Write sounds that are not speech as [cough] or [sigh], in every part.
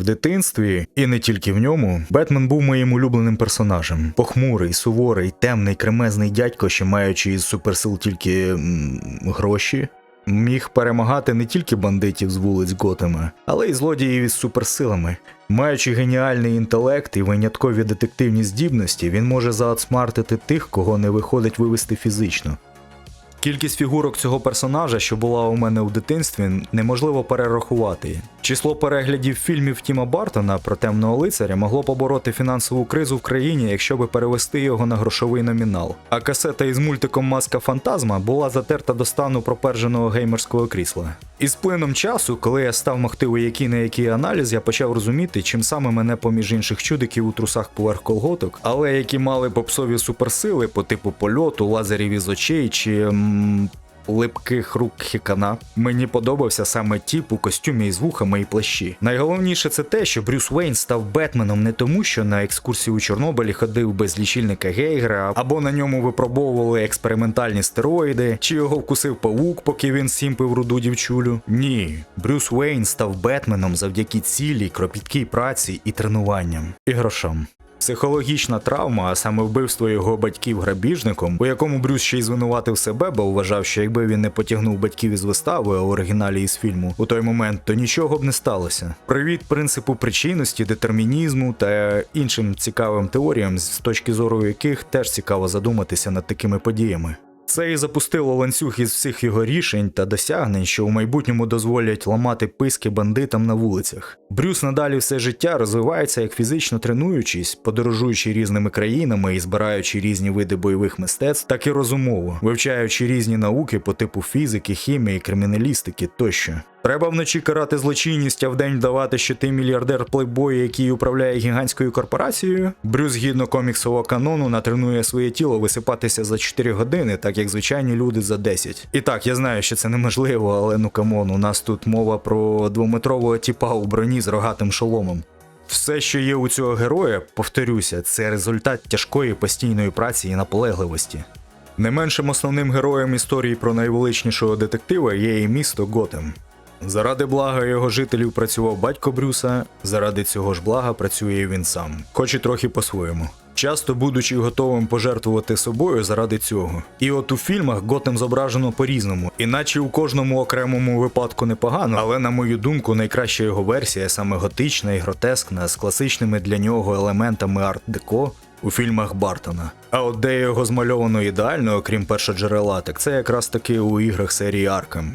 В дитинстві, і не тільки в ньому, Бетмен був моїм улюбленим персонажем. Похмурий, суворий, темний, кремезний дядько, що маючи із суперсил тільки м, гроші, міг перемагати не тільки бандитів з вулиць Готема, але й злодіїв із суперсилами. Маючи геніальний інтелект і виняткові детективні здібності, він може заотсмартити тих, кого не виходить вивести фізично. Кількість фігурок цього персонажа, що була у мене у дитинстві, неможливо перерахувати. Число переглядів фільмів Тіма Бартона про темного лицаря могло побороти фінансову кризу в країні, якщо би перевести його на грошовий номінал. А касета із мультиком Маска Фантазма була затерта до стану проперженого геймерського крісла. І з плином часу, коли я став могти у який на який аналіз, я почав розуміти, чим саме мене поміж інших чудиків у трусах поверх колготок, але які мали попсові суперсили по типу польоту, лазерів із очей чи липких рук хікана. Мені подобався саме тіп у костюмі із вухами і плащі. Найголовніше це те, що Брюс Вейн став Бетменом не тому, що на екскурсії у Чорнобилі ходив без лічильника Гейгера, або на ньому випробовували експериментальні стероїди, чи його вкусив павук, поки він сімпив руду дівчулю. Ні, Брюс Вейн став Бетменом завдяки цілій, кропіткій праці і тренуванням і грошам. Психологічна травма, а саме вбивство його батьків грабіжником, у якому Брюс ще й звинуватив себе, бо вважав, що якби він не потягнув батьків із вистави в оригіналі із фільму у той момент, то нічого б не сталося. Привіт принципу причинності, детермінізму та іншим цікавим теоріям, з точки зору яких теж цікаво задуматися над такими подіями. Це і запустило ланцюг із всіх його рішень та досягнень, що у майбутньому дозволять ламати писки бандитам на вулицях. Брюс надалі все життя розвивається як фізично тренуючись, подорожуючи різними країнами і збираючи різні види бойових мистецтв, так і розумово, вивчаючи різні науки по типу фізики, хімії, криміналістики тощо. Треба вночі карати злочинність, а вдень вдавати, що ти мільярдер плейбой, який управляє гігантською корпорацією. Брюс, згідно коміксового канону, натренує своє тіло висипатися за 4 години, так як звичайні люди за 10. І так, я знаю, що це неможливо, але ну камон, у нас тут мова про двометрового тіпа у броні з рогатим шоломом. Все, що є у цього героя, повторюся, це результат тяжкої постійної праці і наполегливості. Не меншим основним героєм історії про найвеличнішого детектива є і місто Готем. Заради блага його жителів працював батько Брюса, заради цього ж блага працює він сам, хоч і трохи по-своєму. Часто будучи готовим пожертвувати собою заради цього. І от у фільмах Готем зображено по-різному, іначе у кожному окремому випадку непогано, але на мою думку, найкраща його версія саме готична і гротескна, з класичними для нього елементами арт-деко у фільмах Бартона. А от де його змальовано ідеально, окрім першоджерела, так це якраз таки у іграх серії Аркем.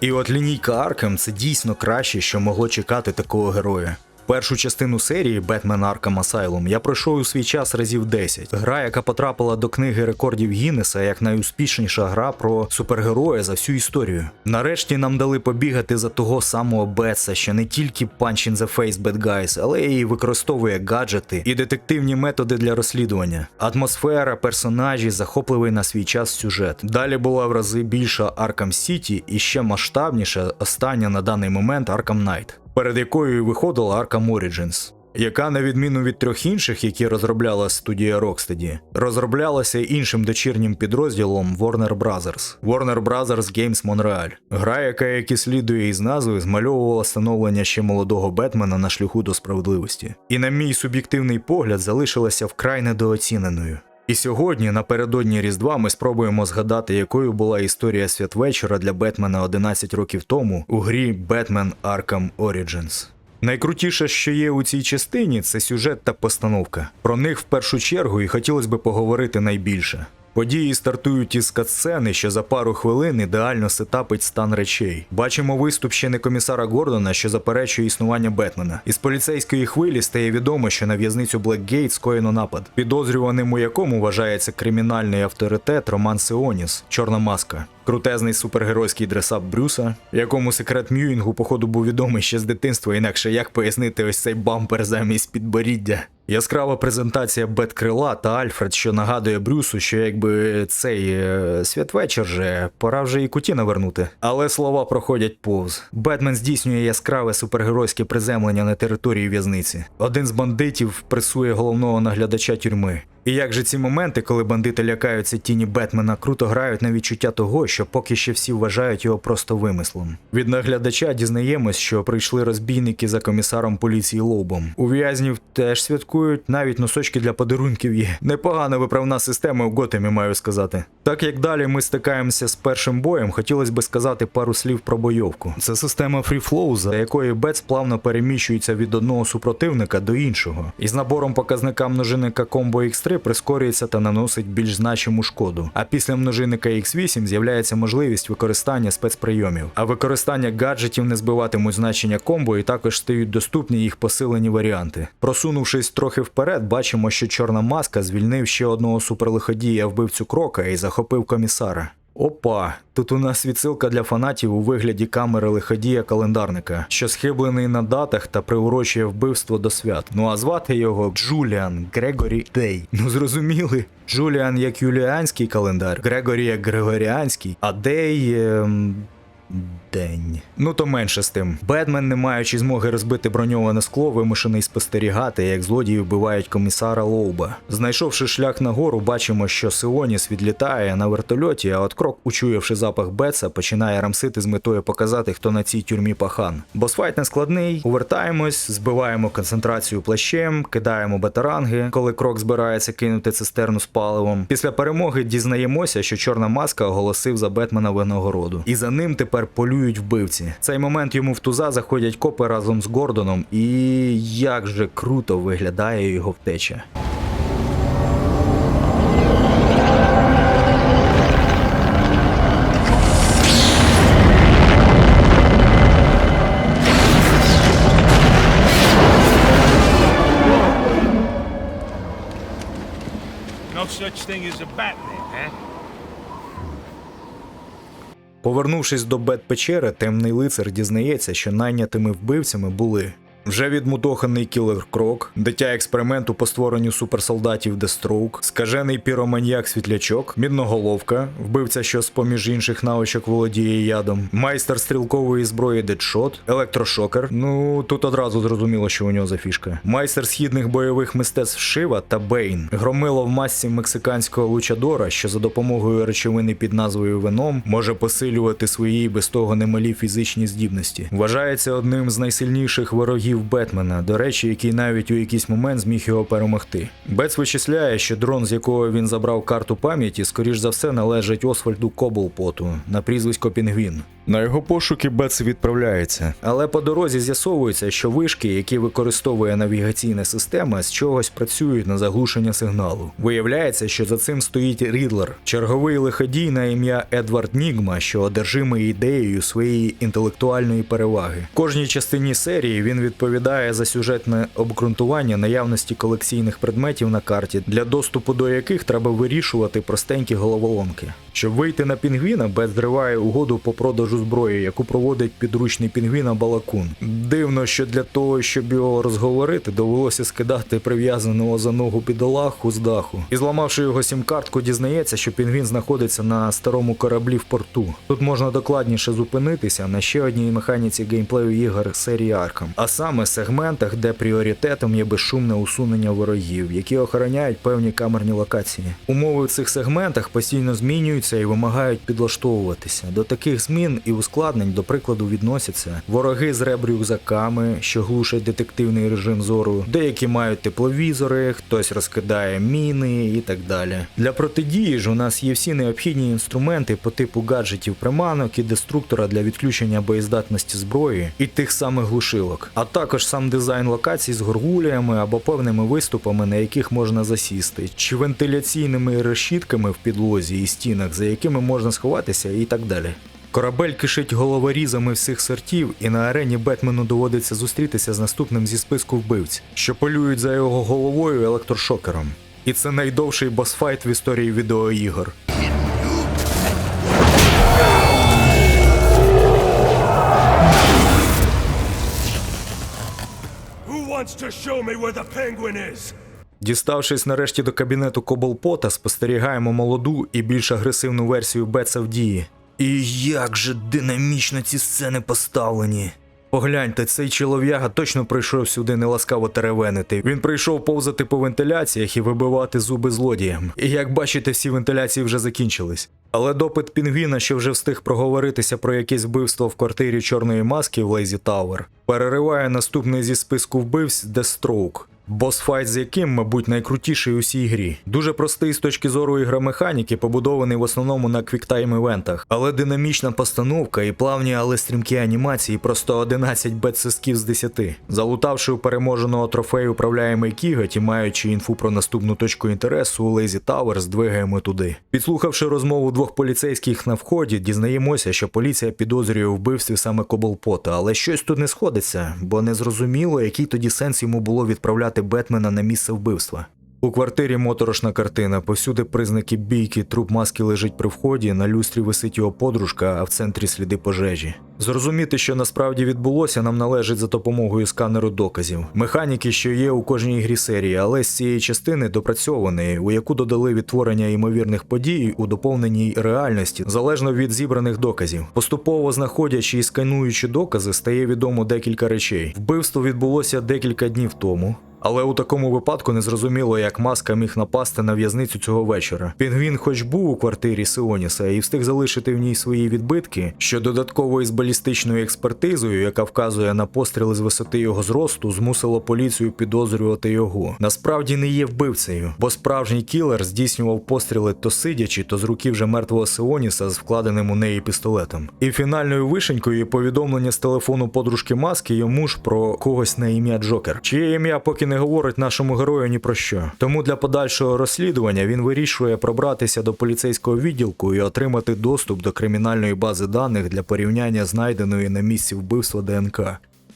І от лінійка Аркем це дійсно краще, що могло чекати такого героя. Першу частину серії Batman Arkham Asylum я пройшов у свій час разів 10. Гра, яка потрапила до книги рекордів Гіннеса як найуспішніша гра про супергероя за всю історію. Нарешті нам дали побігати за того самого Бетса, що не тільки punch in the face bad guys, але й використовує гаджети і детективні методи для розслідування. Атмосфера, персонажі, захопливий на свій час сюжет. Далі була в рази більша Arkham City і ще масштабніша остання на даний момент Arkham Knight перед якою виходила Arkham Origins, яка, на відміну від трьох інших, які розробляла студія Rocksteady, розроблялася іншим дочірнім підрозділом Warner Brothers Warner Brothers Games Montreal. Гра, яка, як і слідує із назви, змальовувала становлення ще молодого Бетмена на шляху до справедливості. І, на мій суб'єктивний погляд, залишилася вкрай недооціненою. І сьогодні, напередодні Різдва, ми спробуємо згадати, якою була історія святвечора для Бетмена 11 років тому у грі Batman Arkham Origins. Найкрутіше, що є у цій частині, це сюжет та постановка. Про них в першу чергу і хотілося б поговорити найбільше. Події стартують із катсцени, що за пару хвилин ідеально сетапить стан речей. Бачимо виступ ще не комісара Гордона, що заперечує існування Бетмена. Із поліцейської хвилі стає відомо, що на в'язницю Блекгейт скоєно напад, підозрюваним у якому вважається кримінальний авторитет Роман Сеоніс, Чорна маска. Крутезний супергеройський дресап Брюса, якому секрет Мюїнгу, походу, був відомий ще з дитинства, інакше як пояснити ось цей бампер замість підборіддя. Яскрава презентація Беткрила та Альфред, що нагадує Брюсу, що якби цей е, святвечір же пора вже і куті навернути. Але слова проходять повз. Бетмен здійснює яскраве супергеройське приземлення на території в'язниці. Один з бандитів пресує головного наглядача тюрми. І як же ці моменти, коли бандити лякаються тіні Бетмена, круто грають на відчуття того, що поки ще всі вважають його просто вимислом. Від наглядача дізнаємось, що прийшли розбійники за комісаром поліції Лоубом. У в'язнів теж святкують, навіть носочки для подарунків є. Непогана виправна система в Готемі, маю сказати. Так як далі ми стикаємося з першим боєм, хотілося би сказати пару слів про бойовку. Це система Flow, за якою Бетс плавно переміщується від одного супротивника до іншого. І з набором показника множинника Combo X3 прискорюється та наносить більш значиму шкоду. А після множинника X8 з'являється можливість використання спецприйомів. А використання гаджетів не збиватимуть значення комбо і також стають доступні їх посилені варіанти. Просунувшись трохи вперед, бачимо, що чорна маска звільнив ще одного суперлиходія вбивцю крока і захопив комісара. Опа, тут у нас відсилка для фанатів у вигляді камери лиходія календарника, що схиблений на датах та приурочує вбивство до свят. Ну а звати його Джуліан Грегорі Дей. Ну зрозуміли. Джуліан як юліанський календар, Грегорі як Григоріанський, а Дей. Ем... День. Ну то менше з тим. Бетмен, не маючи змоги розбити броньоване скло, вимушений спостерігати, як злодії вбивають комісара Лоуба. Знайшовши шлях нагору, бачимо, що Сионіс відлітає на вертольоті, а от крок, учуявши запах Бетса, починає рамсити з метою показати, хто на цій тюрмі пахан. Босфайт не складний, увертаємось, збиваємо концентрацію плащем, кидаємо батаранги, коли крок збирається кинути цистерну з паливом. Після перемоги дізнаємося, що чорна маска оголосив за Бетмена винагороду. І за ним тепер полюють вбивці. Цей момент йому в туза заходять копи разом з Гордоном, і як же круто виглядає його втеча. Such thing as a Batman, Повернувшись до Бет-печери, темний лицар дізнається, що найнятими вбивцями були. Вже відмудоханий кілер Крок, дитя експерименту по створенню суперсолдатів Дестроук, скажений піроманьяк світлячок, мідноголовка, вбивця, що з поміж інших навичок володіє ядом, майстер стрілкової зброї Дедшот, електрошокер. Ну тут одразу зрозуміло, що у нього за фішка. Майстер східних бойових мистецтв Шива та Бейн, громило в масці мексиканського лучадора, що за допомогою речовини під назвою Веном може посилювати свої без того немалі фізичні здібності. Вважається одним з найсильніших ворогів Бетмена, до речі, який навіть у якийсь момент зміг його перемогти. Бетс вичисляє, що дрон, з якого він забрав карту пам'яті, скоріш за все належить Освальду Коблпоту на прізвисько Пінгвін. На його пошуки Бетс відправляється. Але по дорозі з'ясовується, що вишки, які використовує навігаційна система, з чогось працюють на заглушення сигналу. Виявляється, що за цим стоїть Рідлер, черговий лиходій на ім'я Едвард Нігма, що одержимий ідеєю своєї інтелектуальної переваги. В кожній частині серії він відповідає за сюжетне обґрунтування наявності колекційних предметів на карті, для доступу до яких треба вирішувати простенькі головоломки. Щоб вийти на пінгвіна, Бет зриває угоду по продажу зброї, яку проводить підручний пінгвіна Балакун. Дивно, що для того, щоб його розговорити, довелося скидати прив'язаного за ногу бідолаху з даху. І зламавши його сім-картку, дізнається, що пінгвін знаходиться на старому кораблі в порту. Тут можна докладніше зупинитися на ще одній механіці геймплею ігор серії Arkham, а саме сегментах, де пріоритетом є безшумне усунення ворогів, які охороняють певні камерні локації. Умови в цих сегментах постійно змінюються і вимагають підлаштовуватися. До таких змін і ускладнень, до прикладу, відносяться вороги з ребрюкзаками, що глушать детективний режим зору, деякі мають тепловізори, хтось розкидає міни і так далі. Для протидії ж у нас є всі необхідні інструменти по типу гаджетів приманок і деструктора для відключення боєздатності зброї і тих самих глушилок, а також сам дизайн локацій з горгуліями або певними виступами, на яких можна засісти, чи вентиляційними решітками в підлозі і стінах, за якими можна сховатися, і так далі. Корабель кишить головорізами всіх сортів, і на арені Бетмену доводиться зустрітися з наступним зі списку вбивць, що полюють за його головою електрошокером. І це найдовший босфайт в історії відеоігор. Діставшись нарешті до кабінету Коблпота, спостерігаємо молоду і більш агресивну версію Бетса в дії. І як же динамічно ці сцени поставлені. Погляньте, цей чолов'яга точно прийшов сюди неласкаво теревенити. Він прийшов повзати по вентиляціях і вибивати зуби злодіям. І як бачите, всі вентиляції вже закінчились. Але допит Пінгвіна, що вже встиг проговоритися про якесь вбивство в квартирі чорної маски в Лейзі Тауер, перериває наступний зі списку вбивць Дестроук. Босфайт з яким, мабуть, найкрутіший у всій грі. Дуже простий з точки зору ігромеханіки, побудований в основному на квіктайм івентах, але динамічна постановка і плавні, але стрімкі анімації просто 11 бет-сисків з 10. Залутавши у переможеного трофею управляємий кіготь і маючи інфу про наступну точку інтересу у Лейзі Тауер, здвигаємо туди. Підслухавши розмову двох поліцейських на вході, дізнаємося, що поліція підозрює у вбивстві саме Коблпота, але щось тут не сходиться, бо не зрозуміло, який тоді сенс йому було відправляти Бетмена на місце вбивства. У квартирі моторошна картина. Повсюди признаки бійки, труп маски лежить при вході, на люстрі висить його подружка, а в центрі сліди пожежі. Зрозуміти, що насправді відбулося, нам належить за допомогою сканеру доказів. Механіки, що є у кожній грі серії, але з цієї частини допрацьованої, у яку додали відтворення ймовірних подій у доповненій реальності, залежно від зібраних доказів. Поступово знаходячи і скануючи докази, стає відомо декілька речей. Вбивство відбулося декілька днів тому. Але у такому випадку не зрозуміло, як маска міг напасти на в'язницю цього вечора. Пінгвін, хоч був у квартирі Сіоніса і встиг залишити в ній свої відбитки, що додатково з балістичною експертизою, яка вказує на постріли з висоти його зросту, змусило поліцію підозрювати його. Насправді не є вбивцею, бо справжній кілер здійснював постріли то сидячи, то з руки вже мертвого Сіоніса з вкладеним у неї пістолетом. І фінальною вишенькою є повідомлення з телефону подружки маски йому ж про когось на ім'я Джокер, чиє ім'я поки не говорить нашому герою ні про що. Тому для подальшого розслідування він вирішує пробратися до поліцейського відділку і отримати доступ до кримінальної бази даних для порівняння знайденої на місці вбивства ДНК.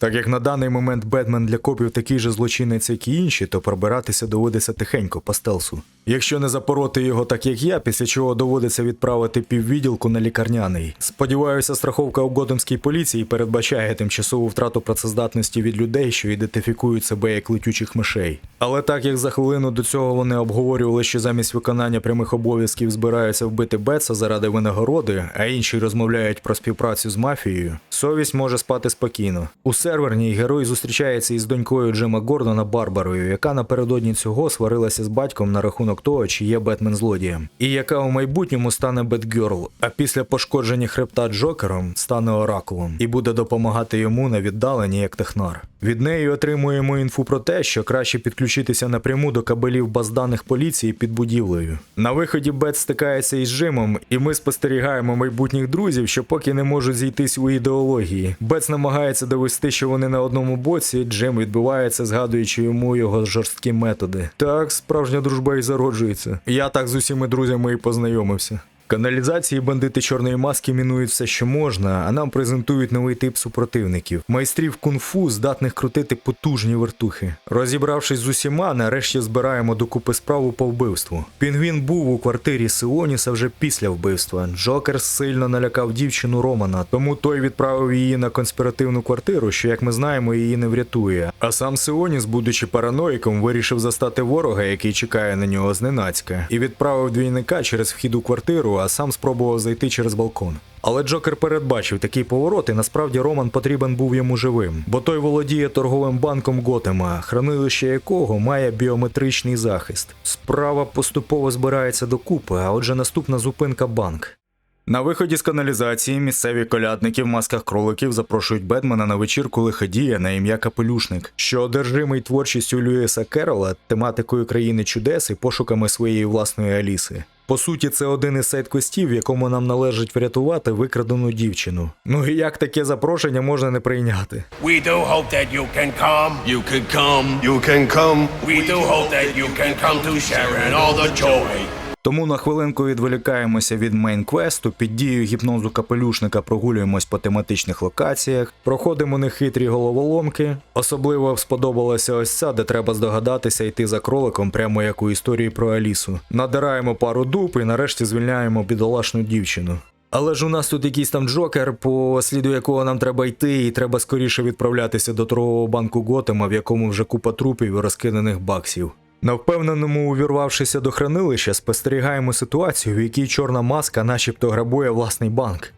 Так як на даний момент Бетмен для копів такий же злочинець, як і інші, то пробиратися доводиться тихенько по стелсу. Якщо не запороти його так, як я, після чого доводиться відправити піввідділку на лікарняний. Сподіваюся, страховка у Годемській поліції передбачає тимчасову втрату працездатності від людей, що ідентифікують себе як летючих мишей. Але так як за хвилину до цього вони обговорювали, що замість виконання прямих обов'язків збираються вбити Бетса заради винагороди, а інші розмовляють про співпрацю з мафією, совість може спати спокійно. У серверній герой зустрічається із донькою Джима Гордона Барбарою, яка напередодні цього сварилася з батьком на рахунок того, чи є Бетмен злодієм, і яка у майбутньому стане Бетгерл, а після пошкодження хребта Джокером стане оракулом і буде допомагати йому на віддаленні як технар. Від неї отримуємо інфу про те, що краще підключитися напряму до кабелів баз даних поліції під будівлею. На виході Бет стикається із Джимом, і ми спостерігаємо майбутніх друзів, що поки не можуть зійтись у ідеології. Бетс намагається довести, що вони на одному боці. Джим відбивається, згадуючи йому його жорсткі методи. Так, справжня дружба і зароджується. Я так з усіма друзями і познайомився. Каналізації бандити чорної маски мінують все, що можна, а нам презентують новий тип супротивників майстрів кунг-фу, здатних крутити потужні вертухи. Розібравшись з усіма, нарешті збираємо докупи справу по вбивству. Пінгвін був у квартирі Сіоніса вже після вбивства. Джокер сильно налякав дівчину Романа, тому той відправив її на конспіративну квартиру, що, як ми знаємо, її не врятує. А сам Сіоніс, будучи параноїком, вирішив застати ворога, який чекає на нього зненацька, і відправив двійника через вхід у квартиру, а сам спробував зайти через балкон. Але Джокер передбачив такий поворот, і насправді Роман потрібен був йому живим, бо той володіє торговим банком Готема, хранилище якого має біометричний захист. Справа поступово збирається докупи, а отже наступна зупинка банк. На виході з каналізації місцеві колядники в масках кроликів запрошують Бетмена на вечірку лиходія на ім'я Капелюшник, що одержимий творчістю Льюіса Керрола, тематикою країни чудес і пошуками своєї власної Аліси. По суті, це один із сайт-квестів, в якому нам належить врятувати викрадену дівчину. Ну і як таке запрошення можна не прийняти? We do hope that you can come. You can come. You can come. We do hope that you can come to share in all the joy. Тому на хвилинку відволікаємося від мейн-квесту, під дією гіпнозу капелюшника прогулюємось по тематичних локаціях, проходимо нехитрі головоломки. Особливо сподобалася ось ця, де треба здогадатися йти за кроликом, прямо як у історії про Алісу. Надираємо пару дуб і нарешті звільняємо бідолашну дівчину. Але ж у нас тут якийсь там джокер, по сліду якого нам треба йти, і треба скоріше відправлятися до торгового банку Готема, в якому вже купа трупів і розкиданих баксів. На впевненому, увірвавшися до хранилища, спостерігаємо ситуацію, в якій чорна маска начебто грабує власний банк.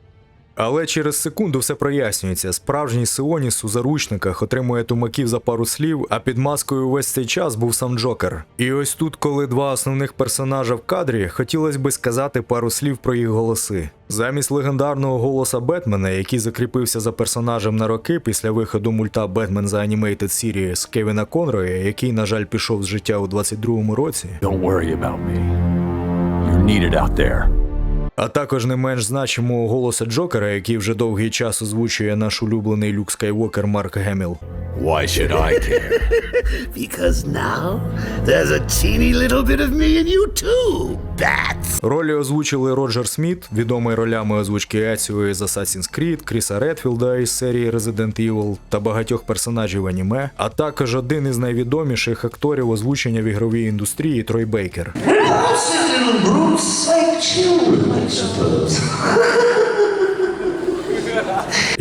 Але через секунду все прояснюється. Справжній Сіоніс у заручниках отримує тумаків за пару слів, а під маскою весь цей час був сам Джокер. І ось тут, коли два основних персонажа в кадрі, хотілося би сказати пару слів про їх голоси. Замість легендарного голоса Бетмена, який закріпився за персонажем на роки після виходу мульта Бетмен за Animated Series Кевіна Конроя, який, на жаль, пішов з життя у 22-му році, Don't worry about me. You're needed out there. А також не менш значимого голоса Джокера, який вже довгий час озвучує наш улюблений Люк Скайвокер Марк Геміл. Why should I care? [laughs] Because now there's a teeny little bit of me in you too, bats. Ролі озвучили Роджер Сміт, відомий ролями озвучки Еціо із Assassin's Creed, Кріса Редфілда із серії Resident Evil та багатьох персонажів аніме, а також один із найвідоміших акторів озвучення в ігровій індустрії Трой Бейкер.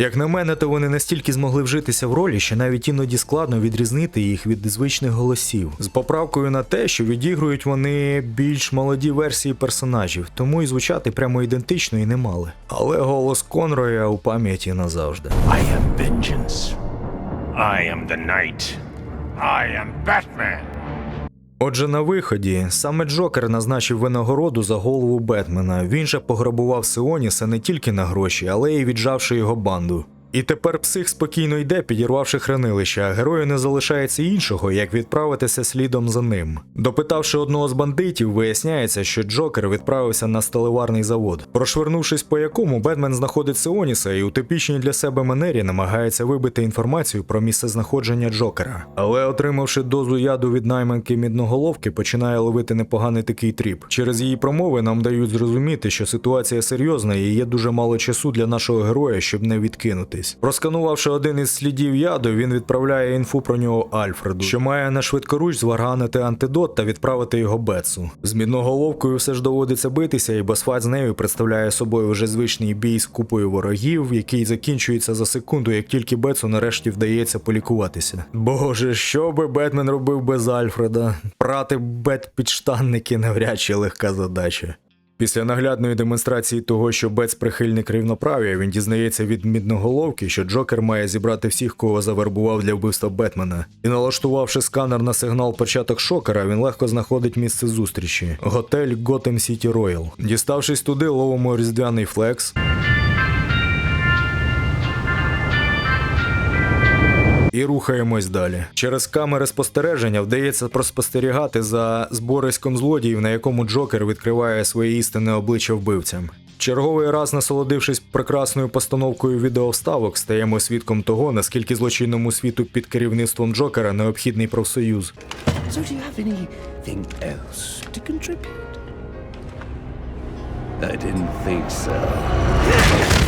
Як на мене, то вони настільки змогли вжитися в ролі, що навіть іноді складно відрізнити їх від звичних голосів, з поправкою на те, що відігрують вони більш молоді версії персонажів, тому і звучати прямо ідентично і не мали. Але голос Конроя у пам'яті назавжди. I am vengeance. I am the knight. I am Batman. Отже, на виході саме Джокер назначив винагороду за голову Бетмена. Він же пограбував Сеоніса не тільки на гроші, але й віджавши його банду. І тепер псих спокійно йде, підірвавши хранилище, а герою не залишається іншого, як відправитися слідом за ним. Допитавши одного з бандитів, виясняється, що Джокер відправився на сталеварний завод, прошвернувшись по якому Бетмен знаходить Сеоніса і у типічній для себе манері намагається вибити інформацію про місце знаходження Джокера. Але отримавши дозу яду від найманки мідноголовки, починає ловити непоганий такий тріп. Через її промови нам дають зрозуміти, що ситуація серйозна і є дуже мало часу для нашого героя, щоб не відкинутись. Просканувавши один із слідів яду, він відправляє інфу про нього Альфреду, що має на швидкоруч зварганити антидот та відправити його Бетсу. З мідноголовкою все ж доводиться битися, і босфайт з нею представляє собою вже звичний бій з купою ворогів, який закінчується за секунду, як тільки Бетсу нарешті вдається полікуватися. Боже, що би Бетмен робив без Альфреда? Прати бет підштанники навряд чи легка задача. Після наглядної демонстрації того, що Бетс прихильник рівноправ'я, він дізнається від мідноголовки, що Джокер має зібрати всіх, кого завербував для вбивства Бетмена. І налаштувавши сканер на сигнал початок шокера, він легко знаходить місце зустрічі готель Gotham City Royal. Діставшись туди, ловимо різдвяний флекс. І рухаємось далі. Через камери спостереження вдається проспостерігати за збориськом злодіїв, на якому Джокер відкриває своє істинне обличчя вбивцям. Черговий раз, насолодившись прекрасною постановкою відеовставок, стаємо свідком того, наскільки злочинному світу під керівництвом Джокера необхідний профсоюз. So do you have anything else to contribute? I didn't think so.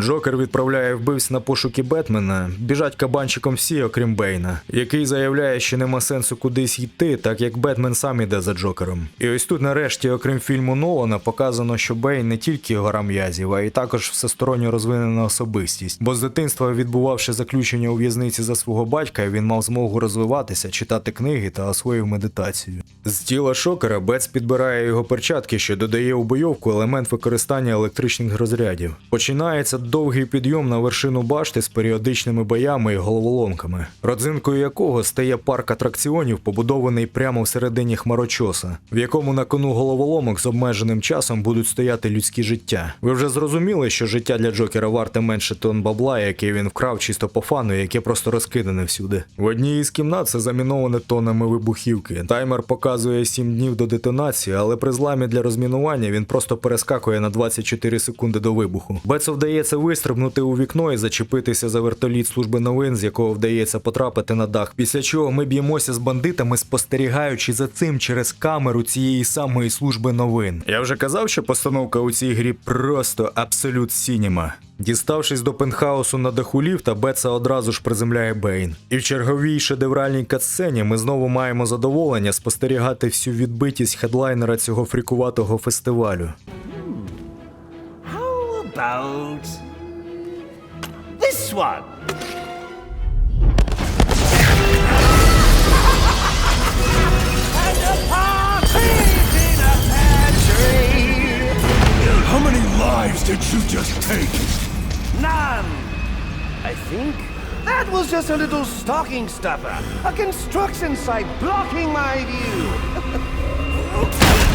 Джокер відправляє вбивць на пошуки Бетмена. Біжать кабанчиком всі, окрім Бейна, який заявляє, що нема сенсу кудись йти, так як Бетмен сам іде за Джокером. І ось тут, нарешті, окрім фільму Нолана, показано, що Бейн не тільки гора м'язів, а й також всесторонньо розвинена особистість. Бо з дитинства, відбувавши заключення у в'язниці за свого батька, він мав змогу розвиватися, читати книги та освоїв медитацію. З тіла шокера Бетс підбирає його перчатки, що додає у бойовку елемент використання електричних розрядів. Починається довгий підйом на вершину башти з періодичними боями і головоломками, родзинкою якого стає парк атракціонів, побудований прямо всередині хмарочоса, в якому на кону головоломок з обмеженим часом будуть стояти людські життя. Ви вже зрозуміли, що життя для Джокера варте менше тон бабла, яке він вкрав чисто по фану, яке просто розкидане всюди. В одній із кімнат це заміноване тонами вибухівки. Таймер показує 7 днів до детонації, але при зламі для розмінування він просто перескакує на 24 секунди до вибуху. Бецу вдається вистрибнути у вікно і зачепитися за вертоліт служби новин, з якого вдається потрапити на дах. Після чого ми б'ємося з бандитами, спостерігаючи за цим через камеру цієї самої служби новин. Я вже казав, що постановка у цій грі просто абсолют сінема. Діставшись до пентхаусу на даху ліфта, Бетса одразу ж приземляє Бейн. І в черговій шедевральній катсцені ми знову маємо задоволення спостерігати всю відбитість хедлайнера цього фрікуватого фестивалю. How about this one? And a partridge in a pear. How many lives did you just take? None! I think that was just a little stocking stuffer. A construction site blocking my view. [laughs]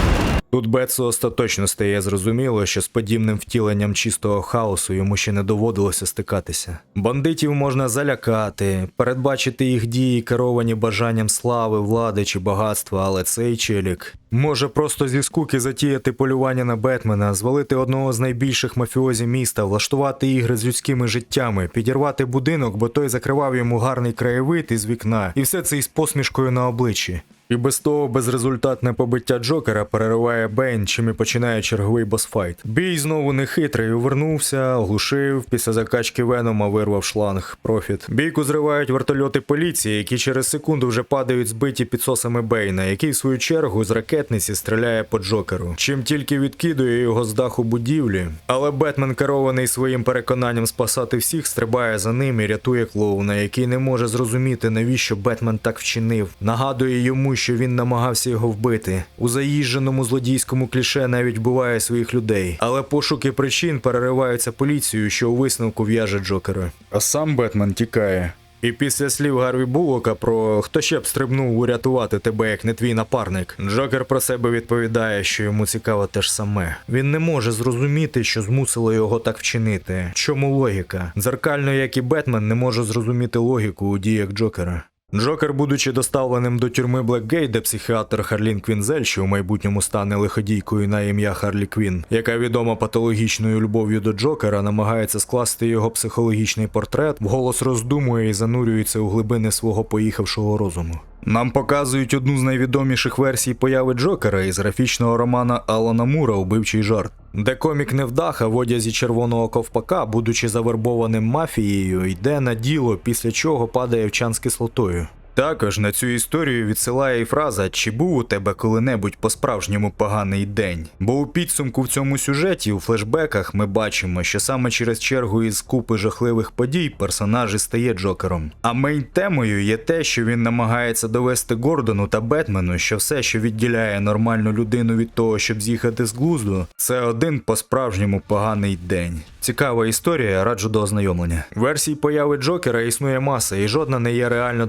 Тут Бетсу остаточно стає зрозуміло, що з подібним втіленням чистого хаосу йому ще не доводилося стикатися. Бандитів можна залякати, передбачити їх дії, керовані бажанням слави, влади чи багатства, але цей челік може просто зі скуки затіяти полювання на Бетмена, звалити одного з найбільших мафіозів міста, влаштувати ігри з людськими життями, підірвати будинок, бо той закривав йому гарний краєвид із вікна, і все це із посмішкою на обличчі. І без того безрезультатне побиття Джокера перериває Бейн, чим і починає черговий босфайт. Бій знову нехитрий, увернувся, оглушив, після закачки Венома вирвав шланг. Профіт. Бійку зривають вертольоти поліції, які через секунду вже падають збиті підсосами Бейна, який в свою чергу з ракетниці стріляє по Джокеру. Чим тільки відкидує його з даху будівлі. Але Бетмен, керований своїм переконанням спасати всіх, стрибає за ним і рятує клоуна, який не може зрозуміти, навіщо Бетмен так вчинив. Нагадує йому, що він намагався його вбити. У заїждженому злодійському кліше навіть вбиває своїх людей. Але пошуки причин перериваються поліцією, що у висновку в'яже Джокера. А сам Бетмен тікає. І після слів Гарві Булока про хто ще б стрибнув урятувати тебе, як не твій напарник, Джокер про себе відповідає, що йому цікаво те ж саме. Він не може зрозуміти, що змусило його так вчинити. Чому логіка? Дзеркально, як і Бетмен, не може зрозуміти логіку у діях Джокера. Джокер, будучи доставленим до тюрми Блекгейт, де психіатр Харлін Квінзель, що в майбутньому стане лиходійкою на ім'я Харлі Квін, яка відома патологічною любов'ю до Джокера, намагається скласти його психологічний портрет, вголос роздумує і занурюється у глибини свого поїхавшого розуму. Нам показують одну з найвідоміших версій появи Джокера із графічного романа Алана Мура Убивчий жарт, де комік невдаха в одязі червоного ковпака, будучи завербованим мафією, йде на діло, після чого падає в чан з кислотою. Також на цю історію відсилає і фраза Чи був у тебе коли-небудь по-справжньому поганий день? Бо у підсумку в цьому сюжеті у флешбеках ми бачимо, що саме через чергу із купи жахливих подій персонаж і стає Джокером. А мейн темою є те, що він намагається довести Гордону та Бетмену, що все, що відділяє нормальну людину від того, щоб з'їхати з глузду, це один по-справжньому поганий день. Цікава історія, раджу до ознайомлення. Версій появи Джокера існує маса, і жодна не є реально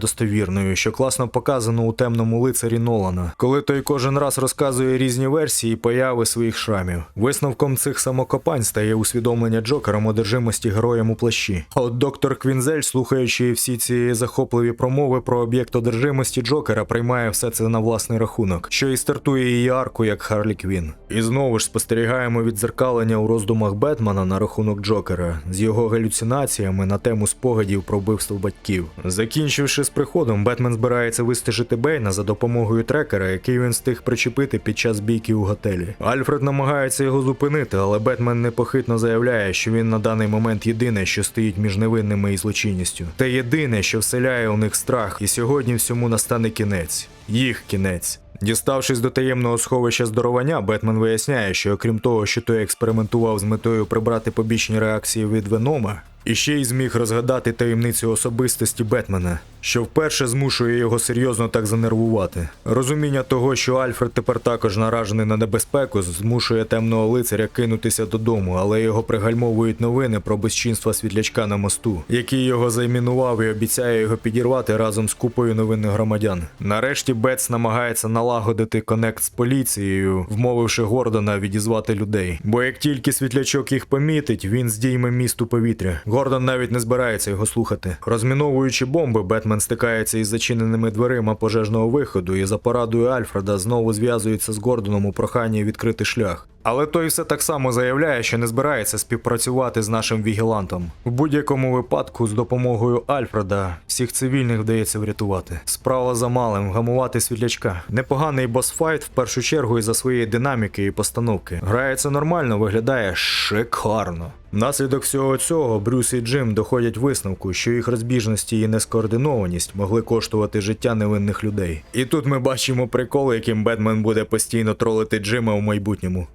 достовірною, що класно показано у темному лицарі Нолана, коли той кожен раз розказує різні версії появи своїх шрамів. Висновком цих самокопань стає усвідомлення Джокером одержимості героям у плащі. А от доктор Квінзель, слухаючи всі ці захопливі промови про об'єкт одержимості Джокера, приймає все це на власний рахунок, що і стартує її арку як Харлі Квін. І знову ж спостерігаємо віддзеркалення у роздумах Бетмена на рахунок Джокера з його галюцинаціями на тему спогадів про вбивство батьків. Закінчивши з приходом, Бетмен збирається вистежити Бейна за допомогою трекера, який він встиг причепити під час бійки у готелі. Альфред намагається його зупинити, але Бетмен непохитно заявляє, що він на даний момент єдине, що стоїть між невинними і злочинністю. Те єдине, що вселяє у них страх, і сьогодні всьому настане кінець. Їх кінець. Діставшись до таємного сховища здоровання, Бетмен виясняє, що окрім того, що той експериментував з метою прибрати побічні реакції від Венома, і ще й зміг розгадати таємницю особистості Бетмена, що вперше змушує його серйозно так занервувати. Розуміння того, що Альфред тепер також наражений на небезпеку, змушує темного лицаря кинутися додому, але його пригальмовують новини про безчинства світлячка на мосту, який його займінував і обіцяє його підірвати разом з купою новинних громадян. Нарешті Бетс намагається налагодити конект з поліцією, вмовивши Гордона відізвати людей. Бо як тільки світлячок їх помітить, він здійме місту повітря. Гордон навіть не збирається його слухати. Розміновуючи бомби, Бетмен стикається із зачиненими дверима пожежного виходу і за порадою Альфреда знову зв'язується з Гордоном у проханні відкрити шлях. Але той все так само заявляє, що не збирається співпрацювати з нашим вігілантом. В будь-якому випадку, з допомогою Альфреда, всіх цивільних вдається врятувати. Справа за малим вгамувати світлячка. Непоганий босфайт в першу чергу і за своєї динаміки і постановки. Грається нормально, виглядає шикарно. Внаслідок всього цього Брюс і Джим доходять висновку, що їх розбіжності і нескоординованість могли коштувати життя невинних людей. І тут ми бачимо прикол, яким Бетмен буде постійно тролити Джима у майбутньому.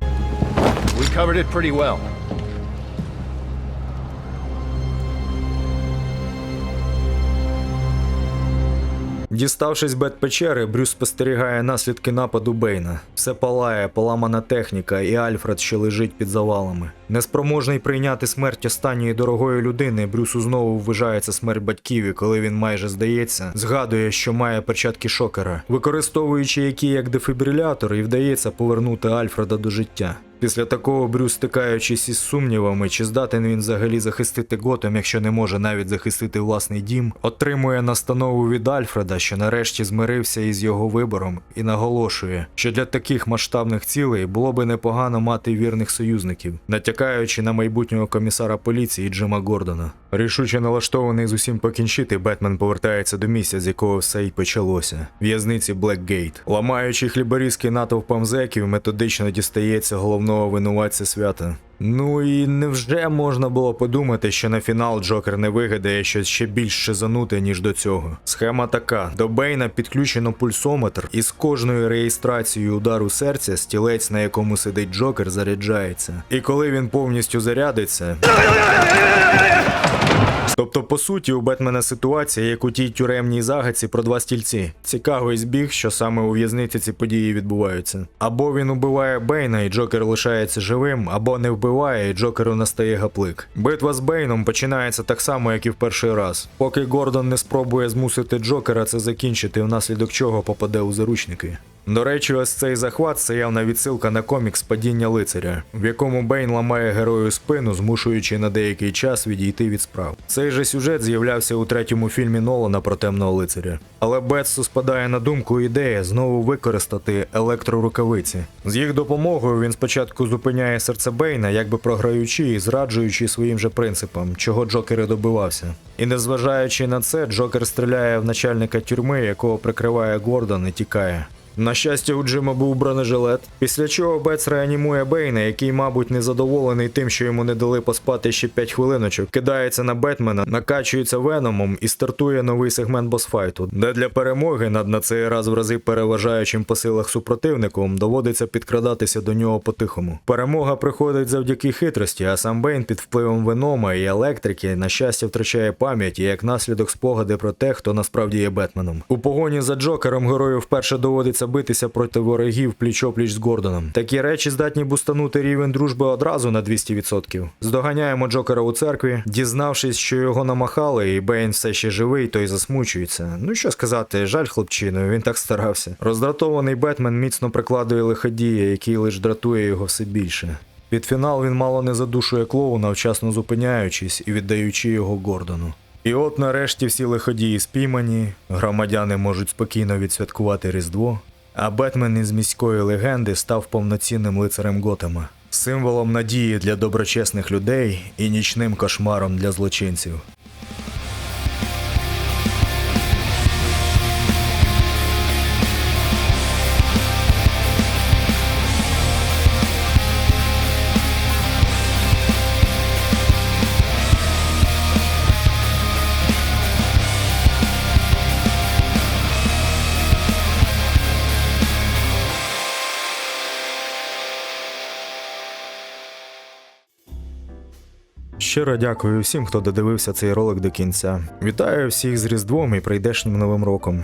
We covered it pretty well. Діставшись Бет-печери, Брюс спостерігає наслідки нападу Бейна. Все палає, поламана техніка, і Альфред, що лежить під завалами. Неспроможний прийняти смерть останньої дорогої людини, Брюсу знову ввижається смерть батьків, і коли він майже здається, згадує, що має перчатки шокера, використовуючи які як дефібрилятор, і вдається повернути Альфреда до життя. Після такого Брюс, стикаючись із сумнівами, чи здатен він взагалі захистити Готем, якщо не може навіть захистити власний дім, отримує настанову від Альфреда, що нарешті змирився із його вибором, і наголошує, що для таких масштабних цілей було би непогано мати вірних союзників, натякаючи на майбутнього комісара поліції Джима Гордона. Рішуче налаштований з усім покінчити, Бетмен повертається до місця, з якого все й почалося в'язниці Блекгейт. Ламаючи хліборізки натовпом зеків, методично дістається головного винуватця свята. Ну і невже можна було подумати, що на фінал Джокер не вигадає щось ще більш шизануте, ніж до цього. Схема така: до Бейна підключено пульсометр, і з кожною реєстрацією удару серця стілець, на якому сидить Джокер, заряджається. І коли він повністю зарядиться. Тобто, по суті, у Бетмена ситуація, як у тій тюремній загадці про два стільці. Цікавий збіг, що саме у в'язниці ці події відбуваються. Або він убиває Бейна, і Джокер лишається живим, або не вбиває, і Джокеру настає гаплик. Битва з Бейном починається так само, як і в перший раз. Поки Гордон не спробує змусити Джокера це закінчити, внаслідок чого попаде у заручники. До речі, ось цей захват це явна відсилка на комікс Падіння лицаря, в якому Бейн ламає герою спину, змушуючи на деякий час відійти від справ. Цей же сюжет з'являвся у третьому фільмі Нолана про темного лицаря. Але Бетсу спадає на думку ідея знову використати електрорукавиці. З їх допомогою він спочатку зупиняє серце Бейна, якби програючи і зраджуючи своїм же принципам, чого Джокер і добивався. І незважаючи на це, Джокер стріляє в начальника тюрми, якого прикриває Гордон і тікає. На щастя, у Джима був бронежилет, після чого Бетс реанімує Бейна, який, мабуть, незадоволений тим, що йому не дали поспати ще 5 хвилиночок, кидається на Бетмена, накачується веномом і стартує новий сегмент босфайту, де для перемоги над на цей раз в рази переважаючим по силах супротивником доводиться підкрадатися до нього по-тихому. Перемога приходить завдяки хитрості, а сам Бейн під впливом венома і електрики, на щастя, втрачає пам'ять і як наслідок спогади про те, хто насправді є Бетменом. У погоні за Джокером герою вперше доводиться битися проти ворогів пліч-опліч з Гордоном. Такі речі здатні бустанути рівень дружби одразу на 200%. Здоганяємо Джокера у церкві, дізнавшись, що його намахали, і Бейн все ще живий, той засмучується. Ну що сказати, жаль хлопчину, він так старався. Роздратований Бетмен міцно прикладує лиходія, який лиш дратує його все більше. Під фінал він мало не задушує клоуна, вчасно зупиняючись і віддаючи його Гордону. І от нарешті всі лиходії спіймані, громадяни можуть спокійно відсвяткувати Різдво, а Бетмен із міської легенди став повноцінним лицарем Готема, символом надії для доброчесних людей і нічним кошмаром для злочинців. Щиро дякую всім, хто додивився цей ролик до кінця. Вітаю всіх з Різдвом і прийдешнім Новим роком.